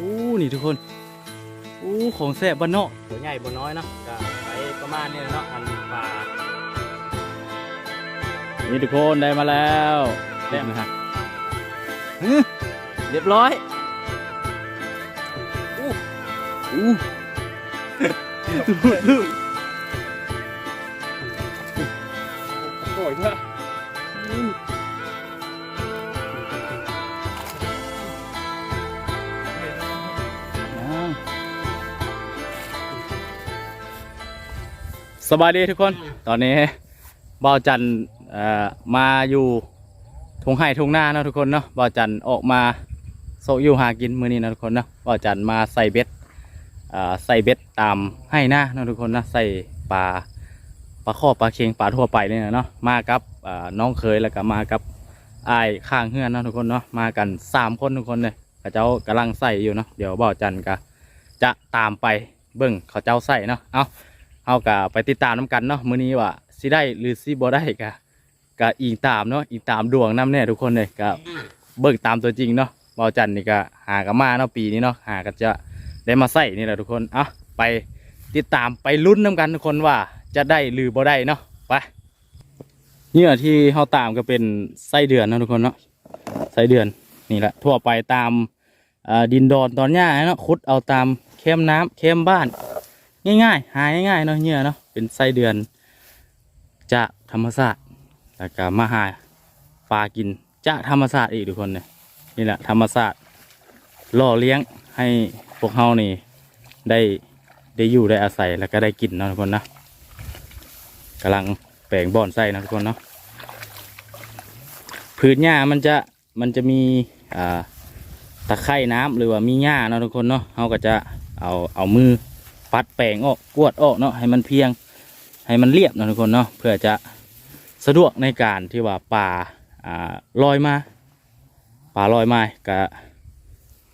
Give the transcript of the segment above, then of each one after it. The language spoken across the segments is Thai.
อู้นี่ทุกคนอู้ของแซ่บบ้านเนาะตัวใหญ่บ่น้อยเนาะก็ไปประมาณนี้เนาะอันปลานี่ทุกคนได้มาแล้วแซ่บนะฮะอื้อเรียบร้อยอู้อู้ลูก สบายดีทุกคน ตอนนี้บ่าวจันมาอยู่ทงไห่ทงหน้าเนาะทุกคนเนาะบ่าวจันออกมาโซอยู่หากินมือนี้นะทุกคนเนาะบ่าวจันมาใส่เบ็ดใส่เบ็ดตามให้หน้าเนาะทุกคนนะใส่ปลาปลาข้อปลาเค็งปลาทั่วไปเนี่ยเนาะมากับน้องเคยแล้วก็มากับไอ้ข้างเฮือนเนาะทุกคนเนาะมากันสามคนทุกคนเลยเขาเจ้ากำลังใส่อยู่เนาะเดี๋ยวบ่าวจันก็จะตามไปเบิ่งเขาเจ้าใส่เนาะเอา เฮาก็ไปติดตามน้กันเนาะมื้อนี้ว่าสิได้หรือสิบ่ได้ก็ก็อิงตามเนาะอิงตามดวงนํแน่ทุกคนเลยก็เบิ่งตามตัวจริงเนาะบ่าจันนี่ก็หากันมาเนาะปีนี้เนาะหากันจะได้มาใส่นี่แหละทุกคนเอาไปติดตามไปลุ้นนํกันทุกคนว่าจะได้หรือบ่ได้เนาะไปเหยื่อที่เฮาตามก็เป็นไส้เดือนนะทุกคนเนาะไส้เดือนนี่แหละทั่วไปตามดินดอนตอนหญ้าเนาะขุดเอาตามเข้มน้ำเข้มบ้าน ง่ายๆ หาง่ายๆเนาะเหยื่อเนาะเป็นไส้เดือนจากธรรมศาสตร์แล้วก็มาหาปลากินจากธรรมศาสตร์อีกทุกคนเนี่ยนี่แหละธรรมศาสตร์ล่อเลี้ยงให้พวกเฮานี่ได้ได้อยู่ได้อาศัยแล้วก็ได้กินเนาะทุกคนนะกำลังแปลงบ่อนไส้นะทุกคนเนาะพื้นหญ้ามันจะมันจะมีอ่าตะไคร่น้ำหรือว่ามีหญ้าเนาะทุกคนเนาะเฮาก็จะเอาเอามือ ปัดแปลงออกกวดออกเนาะให้มันเพียง ให้มันเรียบนะทุกคนเนาะเพื่อจะสะดวกในการที่ว่าป่าอ่าลอยมาป่าลอยมาก็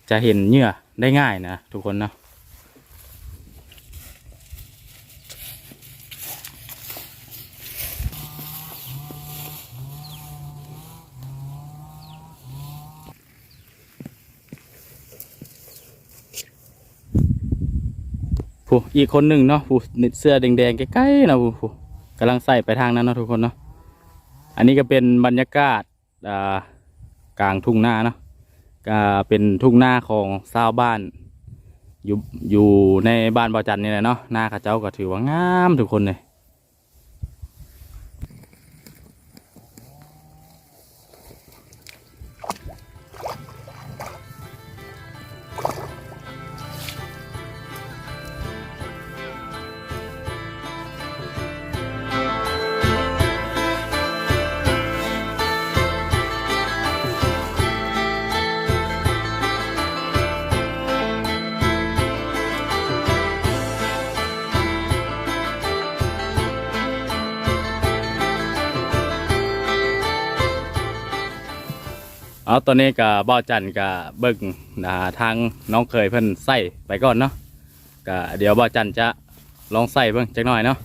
จะเห็นเหยื่อได้ง่ายนะทุกคนเนาะ ผู้อีกคนหนึ่งเนาะผู้นิตเสื้อแดงๆใกล้ๆนะผู้ผู้กำลังใส่ไปทางนั้นเนาะทุกคนเนาะอันนี้ก็เป็นบรรยากาศอ่ากลางทุ่งนาเนาะก็เป็นทุ่งนาของชาวบ้านอยู่อยู่ในบ้านบ่อจันนี่แหละเนาะหน้าข้าเจ้าก็ถือว่างามทุกคนเลย เอาตอนนี้กับบ่อจันกับเบิ่งอ่าทางน้องเคยเพิ่นใส่ไปก่อนเนาะก็เดี๋ยวบ่อจันจะลองใส่เบิ่งจักหน่อยเนาะ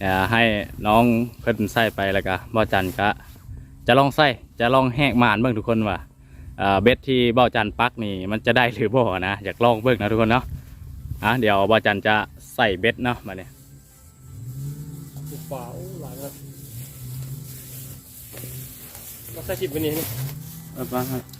อย่าให้น้องเพิ่นใส่ไปแล้วก็บ่อจันก็จะลองใส่จะลองแหกหมานเบิ่งทุกคนว่าเบ็ดที่บ่อจันปักนี่มันจะได้หรือบ่นะอยากลองเบิ่งนะทุกคนเนาะอะเดี๋ยวบ่อจันจะใส่เบ็ดเนาะมาเนี่ยปุบป่าหลายแล้ว มาใส่ชิปวันนี้นี่เอาบ้างครับ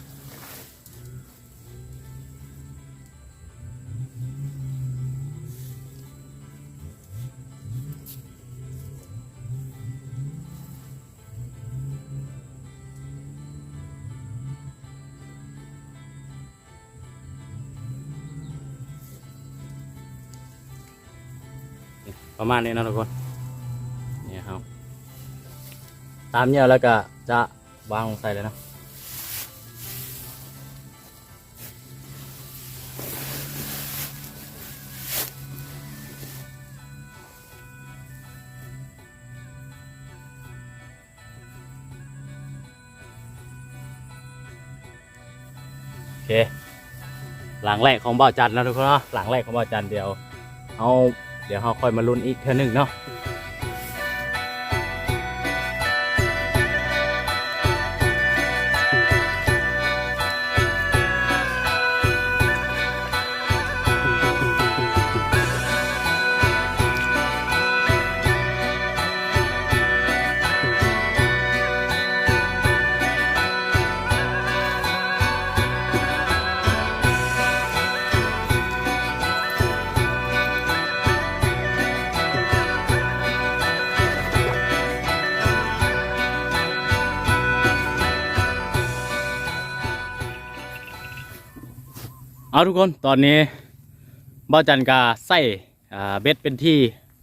ประมาณนี้นะทุกคนนี่ครับตามเนี่ยแล้วก็จะ วางลงใส่เลยนะโอเคหลังแรกของบ่าวจันทร์นะทุกคนเนาะหลังแรกของบ่าวจันทร์เดี๋ยวเอาเดี๋ยวเราค่อยมาลุ้นอีกเท่านึงเนาะ เอาทุกคนตอนนี้บ้าจันกาใส่เบ็ดเป็นที่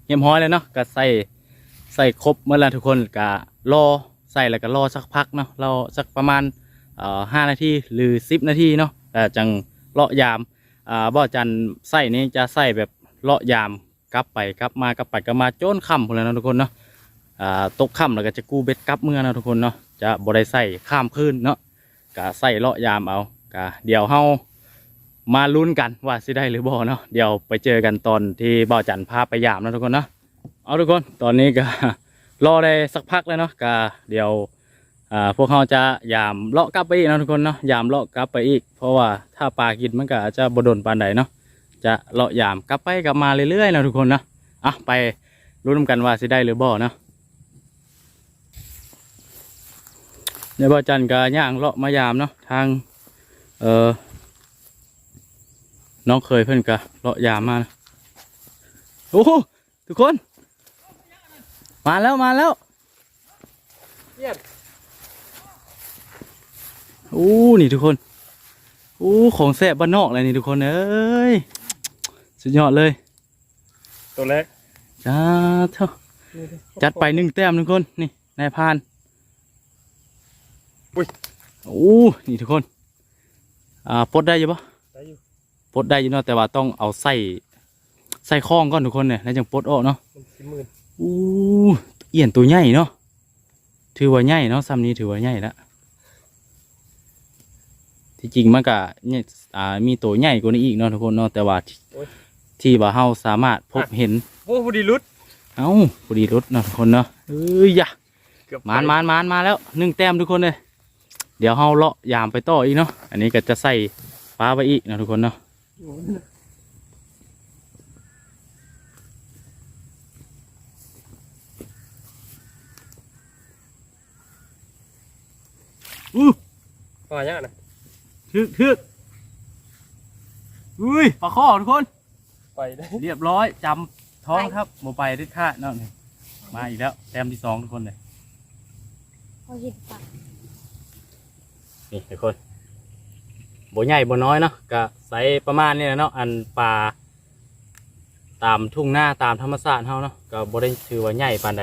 เยี่ยมห้อยเลยเนาะก็ใส่ใส่ครบเมื่อแล้วทุกคนก็รอใส่แล้วก็รอสักพักเนาะรอสักประมาณห้านาทีหรือสิบนาทีเนาะแต่จังเลาะยามอ่าบ้าจันใส่นี้จะใส่แบบเลาะยามกลับไปกลับมากลับไปกลับมาโจนค่ำพนแหล้วเนาะทุกคนเนาะตกค่ำแล้วก็จะกู้เบ็ดกลับเมื่อนาะทุกคนเนาะจะบ่ได้ใส่ข้ามคืนเนาะก็ใส่เลาะยามเอาก็เดี๋ยวเฮา มาลุ้นกันว่าสิได้หรือบ่เนาะเดี๋ยวไปเจอกันตอนที่บ่าวจันพาไปยามนะทุกคนเนาะเอาทุกคนตอนนี้ก็รอได้สักพักแล้วเนาะก็เดี๋ยวอ่าพวกเขาจะยามเลาะกลับไปอีกนะทุกคนเนาะยามเลาะกลับไปอีก เพราะว่าถ้าปลากินมันก็จะบดนปานใดเนาะจะเลาะยามกลับไปกลับมาเรื่อยๆนะทุกคนเนาะอะไปลุ้นกันว่าสิได้หรือบ่เนาะเดี๋ยวบ่าวจันก็ย่างเลาะมายามเนาะทางเอ่อ น้องเคยเพื่อนกะเลาะยามมานะโอ้โหทุกคน มาแล้วมาแล้วเยี่ยมโอ้นี่ทุกคนโอ้ของแซ่บบ้านนอกเลยนี่ทุกคนเอ้ยสุดยอดเลย ตัวแรกจ้าเถอะจัดไปหนึ่งแต้มทุกคนนี่นายพรานอุ้ยโอ้นี่ทุกคน อ่าปลดได้อยังปะได้อยู่ ปลดได้อยู่เนาะแต่ว่าต้องเอาใส่ใส่ข้องก่อนทุกคนเนี่ยแล้วจึงปลดออกเนาะมันสิบหมื่นอู้เอี่ยนตัวใหญ่เนาะถือว่าใหญ่เนาะซ้ำนี้ถือว่าใหญ่แล้วที่จริงมันก็เนี่ยอ่ามีตัวใหญ่กว่านี้อีกเนาะทุกคนเนาะแต่ว่าที่ที่ว่าเฮาสามารถพบเห็นโอ้พอดีรุดเอ้าพอดีรถเนาะทุกคนเนาะเอ้ยยะเกือบมานมานมานมาแล้วหนึ่งแต้มทุกคนเลยเดี๋ยวเฮาเลาะยามไปต่ออีกเนาะอันนี้ก็จะใส่ปลาไปอีกเนาะทุกคนเนาะ อู้ปลาเนี่ยนะทึกทึกอุ้ยปลาข้อทุกคน ไปได้เรียบร้อยจำท้องครับโมไปด้วยค่าดเนาะนี่มาอีกแล้วแต้มที่สองทุกคนเลยพอเห็นปะนี่ทุกคนโบใหญ่โบน้อยเนาะก็ใส่ประมาณนี้แหละเนาะอันปลาตามทุ่งหน้าตามธรรมชาติเฮาเนาะก็บ่ได้ถือว่าใหญ่ปานใด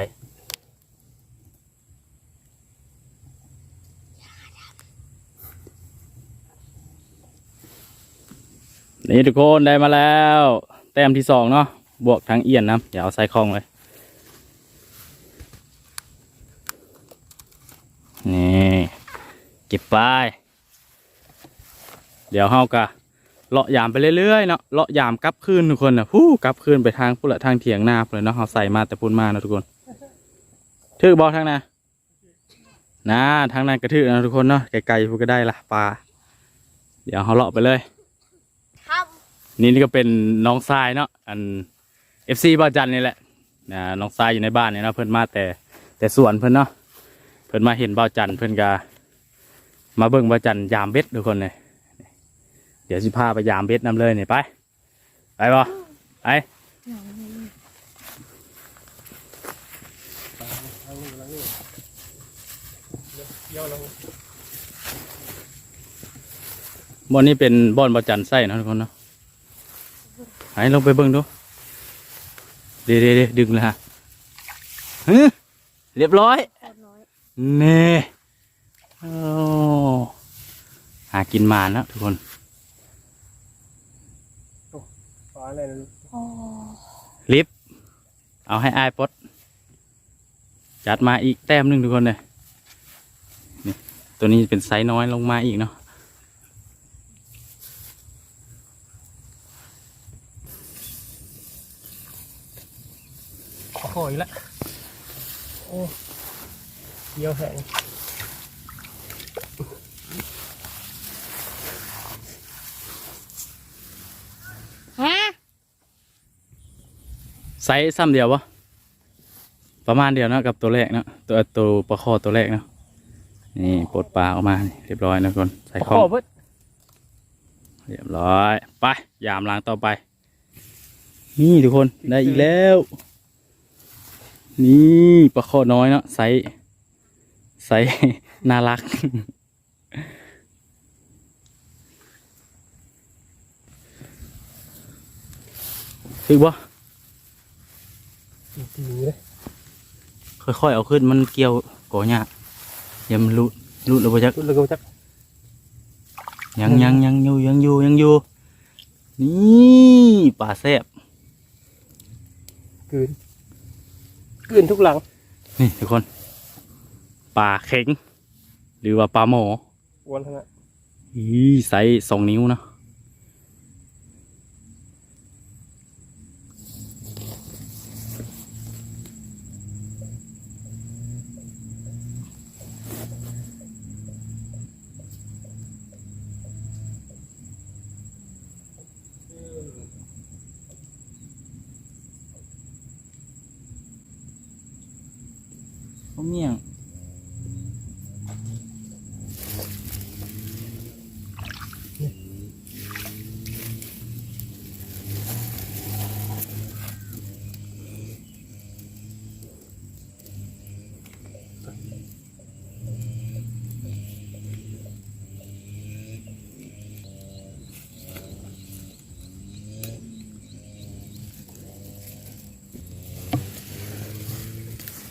นี่ทุกคนได้มาแล้ว แต้มที่สองเนาะบวกทั้งเอียนนะเดี๋ยวเอาใส่คลองเลยนี่เก็บไป เดี๋ยวเฮากะเลาะยามไปเรื่อยๆเนาะเลาะยามกลับคืนทุกคนนะฮู้กลับคืนไปทางพุ่นละทางเถียงนาพุ่นเลยเนาะเฮาใส่มาแต่พุ่นมาเนาะทุกคนถือบอทางนานะทางนั้นกระถือนะทุกคนเนาะไกลๆพุ่นก็ได้ละปลาเดี๋ยวเฮาเลาะไปเลยครับนี่นี่ก็เป็นน้องทรายเนาะอันเอฟซีบ้านจันนี่แหละนะน้องทรายอยู่ในบ้านเนี่ยเนาะเพิ่นมาแต่แต่สวนเพิ่นเนาะเพิ่นมาเห็นบ้านจันเพิ่นก็มาเบิ่งบ้านจันยามเบ็ดทุกคนเลยเดี๋ยวสิพาไปยามเบ็ดนำเลยเนี่ยไป ไปบ่ไปบ่อนนี้เป็นบ่อนบ้านจันใส่เนาะทุกคนเนาะไปลงไปเบิ่งดูเดี๋ยวเดดึงเลยฮะฮึเรียบร้อยเน่โอ้หากินมาแล้วทุกคน ปลาอะไรนะพอลิฟต์เอาให้อายปลดจัดมาอีกแต้มหนึ่งทุกคนเลยนี่ตัวนี้เป็นไซส์น้อยลงมาอีกเนาะขอขออีกแล้วโอ้เดียวแห้ง ฮะ ไซ ส์ซ้ำเดียววะประมาณเดียวเนาะกับตัวแรกเนาะตัวตัวปลาคอตัวแรกเนาะนี่ปลดปลาออกมานี่เรียบร้อยนะทุกคนใส่ขข้อองเพิ่นเรียบร้อยไปยามล้างต่อไป นี่ทุกคนได้อีกแล้ว นี่ปลาคอน้อยเนาะไซส์ไซส์น่ารักถึกบ่ ตีเลยค่อยๆเอาขึ้นมันเกี่ยวก่อยากอย่ามันลุดลุดแล้วบ่จักพูดแล้วก็จักยังยังยังอยู่ยังอยู่ยังอยู่ นี่ป่าแซบกืนกืนทุกหลัง นี่ทุกคนป่าเข็ง หรือว่าปลาหมอวนทั้งนั้น อีไซส์สองนิ้วเนาะ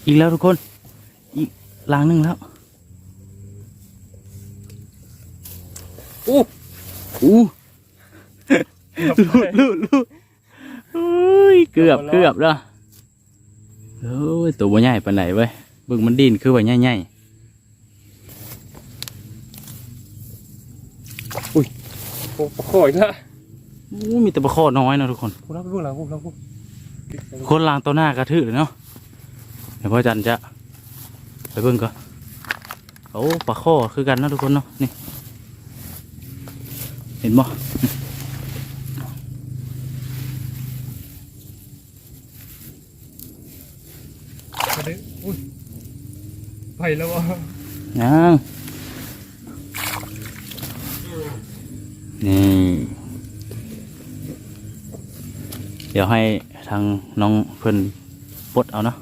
อีกแล้วทุกคน อีกลางหนึ่งแล้วอู้อู้ลูดลูดลูดโอ้ยเกือบเกือบแล้วโอ้ยตัวบ่ใหญ่ปานไหนเว้ยเบิ่งมันดินคือว่าใหญ่โอ้ปะโขอยละๆอู้มีแต่ปลาคอน้อยเนาะทุกคนพูดแล้วพูดแล้วพูดแล้วพูดคนลางตัวหน้ากระทือเลยเนาะเดี๋ยวพ่อจันจะไปเบิ่งก่อนโอ้ปลาคอคือกันเนาะทุกคนเนาะนี่ เห็นบ่มาดิอุ้ยไปแล้ววะยังนี่เดี๋ยวให้ทางน้องเพิ่นปลดเอาเนาะ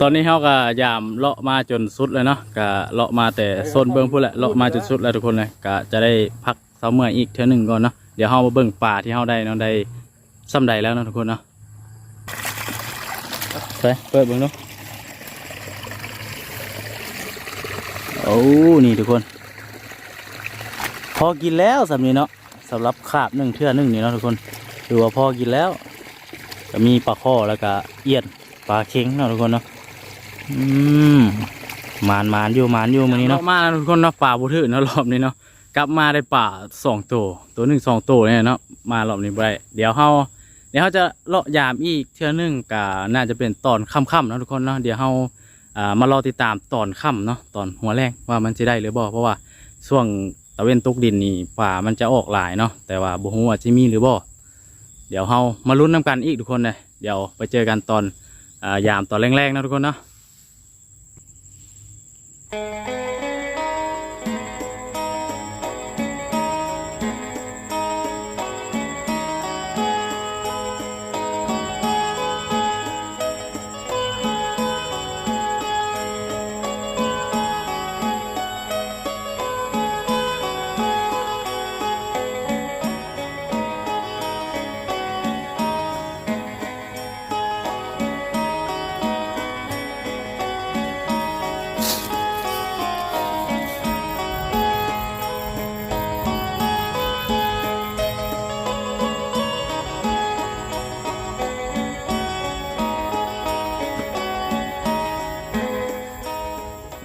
ตอนนี้เขาก็ยามเลาะมาจนสุดเลยเนาะก็เลาะมาแต่โซนเบื้องพูดแหละเลาะมาจนสุดแล้วทุกคนเลยก็จะได้พักเสาเมื่อยอีกเท่านึงก่อนเนาะเดี๋ยวเขามาเบิ่งป่าที่เขาได้เนาะได้ซ้ำใดแล้วเนาะทุกคนเนาะไปเปิดเบิ่งเนาะโอ้นี่ทุกคน พอกินแล้วสำนี้เนาะสำหรับขาบหนึ่งเทื่อหนึ่งนี่เนาะทุกคนถือว่าพอกินแล้วก็มีปลาข้อแล้วก็เอียน ปลาเค็งเนาะทุกคนเนาะอืมมานมานอยู่มานอยู่มื้อนี้เนาะมาแล้วทุกคนเนาะป่าบุถือเนาะรอบนี้เนาะกลับมาได้ป่าสองตัวตัวหนึ่งสองตัวเนี่ยเนาะมารอบนี้ได้เดี๋ยวเฮาเดี๋ยวเฮาจะเลาะยามอีกเทื่อนึงก็น่าจะเป็นตอนค่ำๆนะทุกคนเนาะเดี๋ยวเฮาอ่ามารอติดตามตอนค่ำเนาะตอนหัวแรงว่ามันจะได้หรือบ่เพราะว่าช่วงตะเวนตกดินนี่ป่ามันจะออกหลายเนาะแต่ว่าบ่ฮู้ว่าจะมีหรือบ่เดี๋ยวเฮามาลุ้นนํกันอีกทุกคนเลยเดี๋ยวไปเจอกันตอน ยามตอนแรงๆนะทุกคนเนาะ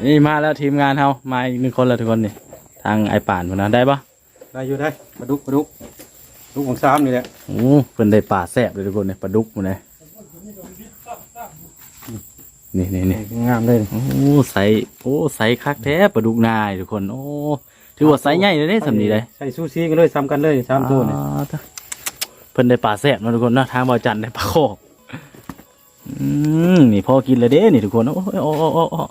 นี่มาแล้วทีมงานเฮามาอีกหนึ่งคนแล้วทุกคนนี่ทางไอป่านพุ่นนะได้ปะได้อยู่ได้ปลาดุกปลาดุกปลาดุกของซ้ำนี่แหละโอ้เพิ่นได้ป่าแซ่บเลยทุกคนนี่ปลาดุกหมันเลยนี่นี่นี่งามเลยโอ้ใสโอ้ใสคักแท้ปลาดุกนายทุกคนโอ้ถือว่าใสใหญ่เลยเนี่ยสำนีเลยใส่ซูซีกันเลยซ้ำกันเลยซ้ำตัวเนี่ยอ่าเถอะเพิ่นได้ป่าแซ่บเนาะทุกคนเนาะทางบ่อจันได้ปลาโคกอืมนี่พอกินเลยเด้นี่ทุกคนโอ้ยโอ้โอ้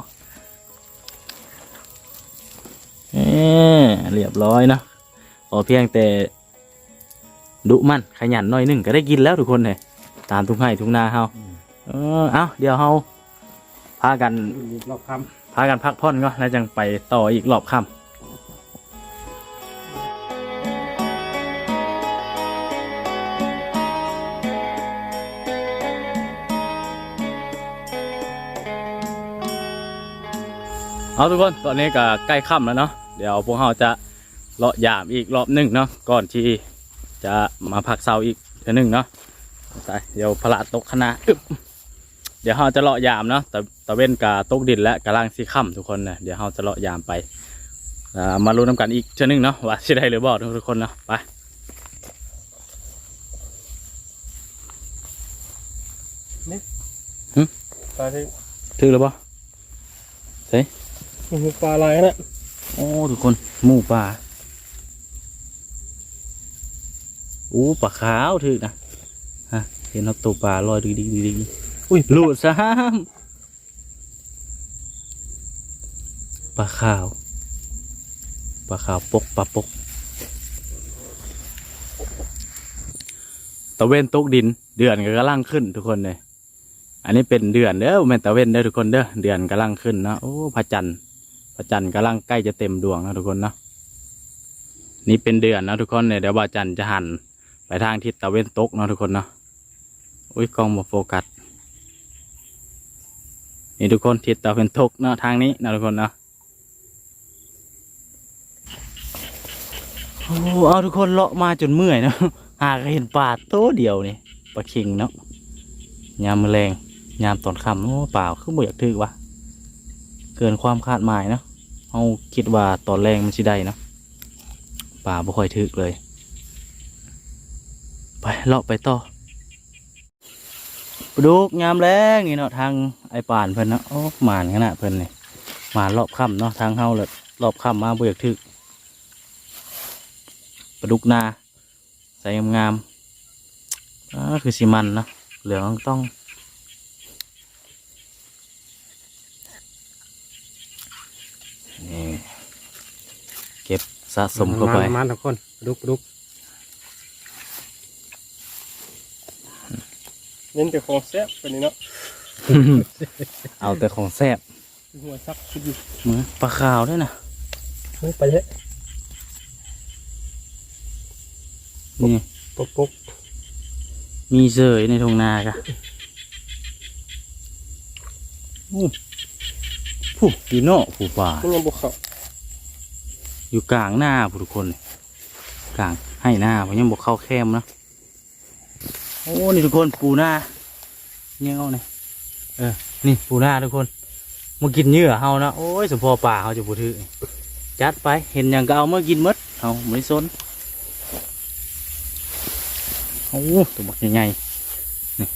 เรียบร้อยเนาะพอเพียงแต่ดุมันขยันหน่อยนึงก็ได้กินแล้วทุกคนเลยตามทุ่งไห้ทุ่งนาเฮาเออเอาเดี๋ยวเฮาพากันรอบคำพากันพักผ่อนก็แล้วจังไปต่ออีกรอบค่ำเอาทุกคน ตอนนี้ก็ใกล้ค่ำแล้วเนาะ เดี๋ยวพวกเราจะเลาะยามอีกรอบหนึ่งเนาะก่อนที่จะมาพักเสาอีกเทีหนึ่งเนาะไปเดี๋ยวพระตกคณะอึบเดี๋ยวเราจะเลาะยามเนาะแต่ตะเว้นกาตกดินและกำลังสีค่ำทุกคนนะเดี๋ยวเราจะเลาะยามไปอ่ามาลุ้นน้ำกันอีกเทีหนึ่งเนาะว่าจะได้หรือบ่ทุกคนเนาะไปปลาที่ถือหรือบ่มันคือปลาอะไรนะ โอ้ทุกคนหมูป่าอู้ปลาขาวถือนะฮะเห็นเอาตัวปลาลอยดึกดึกดึกดึกอุ้ยหลุดซะปลาขาวปลาขาวปกปลาปกตะเวนตกดิน เดือนก็กำลังขึ้นทุกคนเลยอันนี้เป็นเดือนเด้อบ่แม่นตะเวนเด้อทุกคนเด้อเดือนกำลังขึ้นเนาะโอ้พระจันทร์ พระจันทร์กำลังใกล้จะเต็มดวงแล้วทุกคนเนาะนี่เป็นเดือนนะทุกคนเนี่ยเดี๋ยวพระจันทร์จะหันไปทางทิศตะเวนตกเนาะทุกคนเนาะอุ้ยกล้องมาโฟกัสนี่ทุกคนทิศตะเวนตกเนาะทางนี้นะทุกคนเนาะโอ้เอาทุกคนเลาะมาจนเมื่อยเนาะหากเห็นปลาโตเดียวนี่ปลาคิงเนาะยามแมลงยามตอนค่ำโอ้เปล่าคือบ่อยากถือวะ เกินความคาดหมายนะเอาคิดว่าตอนแรงมันสิได้นะป่าบ่ค่อยถึกเลย ไปเลาะไปต่อปลูกยามแรงนี่เนาะทางไอ้ป่านเพิ่นนะโอ้หมานขนาดเพิ่นนี่หมานรอบค่ำเนาะทางเฮาเลยรอบค่ำมาบือยากทึกปลาดุกนาใส่งามๆอ่าคือสิมันนะเหลืองต้องนี่เก็บ สะสมเข้าไปนมันทุกคนปลาดุกปลาดุกเน้นแต่ของแซ่บตัวนี้เนาะเอาแต่ของแซ่บหัวซับคิดอยู่เหมือนปลาขาวด้วยนะไม่ไปเยอะนี่ปุ๊บปุ๊บมีเสยในทงนากะอู้ผู้อยู่นอกผู้ป่ามันยังบุกเขา อยู่กลางหน้าผู้ทุกคนกลางให้หน้าผมยังบอกเข้าแคมนะโอ้นี่ทุกคนปูหน้าเงี้ยเอาเนี่ยเออนี่ปูหน้าทุกคนมากินเหยื่อเฮานะโอ้ยสมพอป่าเฮาจะบูถือจัดไปเห็นอย่างก็เอามากินมดเฮาไม่สนโอ้ตัวบักใหญ่ๆนี่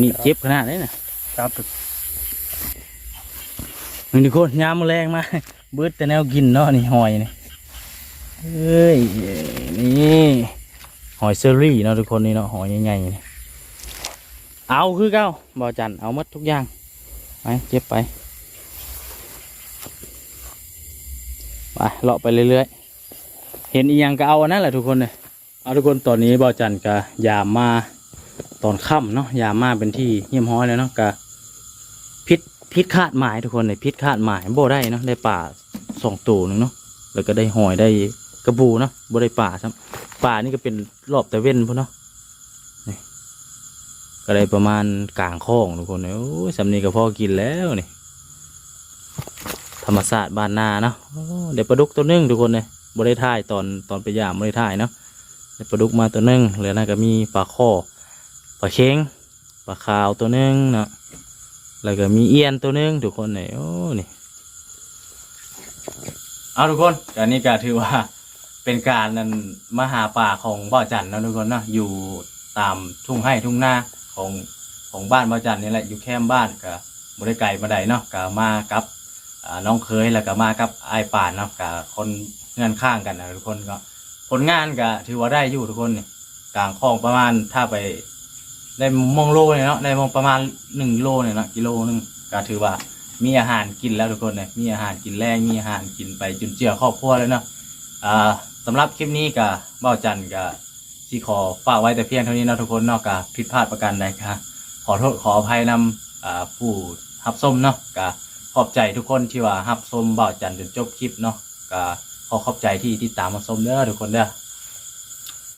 นี่เจ็บขนาดนี้นะครับนี่ทุกคนยามมาแรงมา เบิดแต่แนวกินเนาะนี่หอยนี่เอ้ยนี่หอยเซอรี่เนาะทุกคนนี่เนาะหอยใหญ่ๆนี่เอาคือเก้าบ่อจันเอาหมดทุกอย่างไปเจ็บไปไปเลาะไปเรื่อยๆเห็นอีหยังก็เอาอันนั่นแหละทุกคนเลยเอาทุกคนตอนนี้บ่อจันก็ยามมาตอนค่ำเนาะยามมาเป็นที่เยี่ยมห้อยแล้วเนาะก็พิษพิษคาดหมายทุกคนเลยพิษคาดหมายโบได้เนาะได้ป่า สองตัวหนึงเนาะแล้วก็ได้หอยได้กระบูเนาะโบได้ป่าซ้ำป่านี่ก็เป็นรอบแต่เว้นพุ่นเนาะนี่ก็ได้ประมาณกลางคลองทุกคนเลยโอ้ยสำนีก็พอกินแล้วนี่ธรรมศาสตร์บ้านนาเนาะเดี๋ยวปลาดุกตัวหนึงทุกคนเลยบได้ถ่ายตอนตอนไปยามบได้ถ่ายเนาะได้ปลาดุกมาตัวหนึงเหลือน่าก็มีปลาข้อปลาเค็งปลาขาวตัวหนึงเนาะแล้วก็มีเอียนตัวหนึงทุกคนเนี่ยโอ้นี่ เอาทุกคนอันนี้ก็ถือว่าเป็นการนั้นมหาป่าของบ่อจันนะทุกคนเนาะอยู่ตามทุ่งไร่ทุ่งนาของของบ้านบ่อจันนี่แหละอยู่แคมบ้านก็บริไกลมาใดเนาะก็มากับน้องเคยแล้วก็มากับไอ้ป่านเนาะกับคนเงื่อนข้างกันนะทุกคนก็ผลงานก็ถือว่าได้อยู่ทุกคนนี่กลางคลองประมาณถ้าไปได้มองโลเนี่ยเนาะได้มองประมาณหนึ่งโลเนี่ยเนาะกิโลนึงก็ถือว่า มีอาหารกินแล้วทุกคนเนี่ยมีอาหารกินแรงมีอาหารกินไปจนเจือครอบครัวเลยเนาะอ่าสำหรับคลิปนี้ก็เบ้าจันก็ที่ขอฝากไว้แต่เพียงเท่านี้นะทุกคนเนาะก็ผิดพลาดประการใดก็ขอโทษขออภัยนำผู้รับชมเนาะก็ขอบใจทุกคนที่ว่ารับชมเบ้าจันจนจบคลิปเนาะก็ขอขอบใจที่ติดตามมาชมเด้อทุกคนเด้อ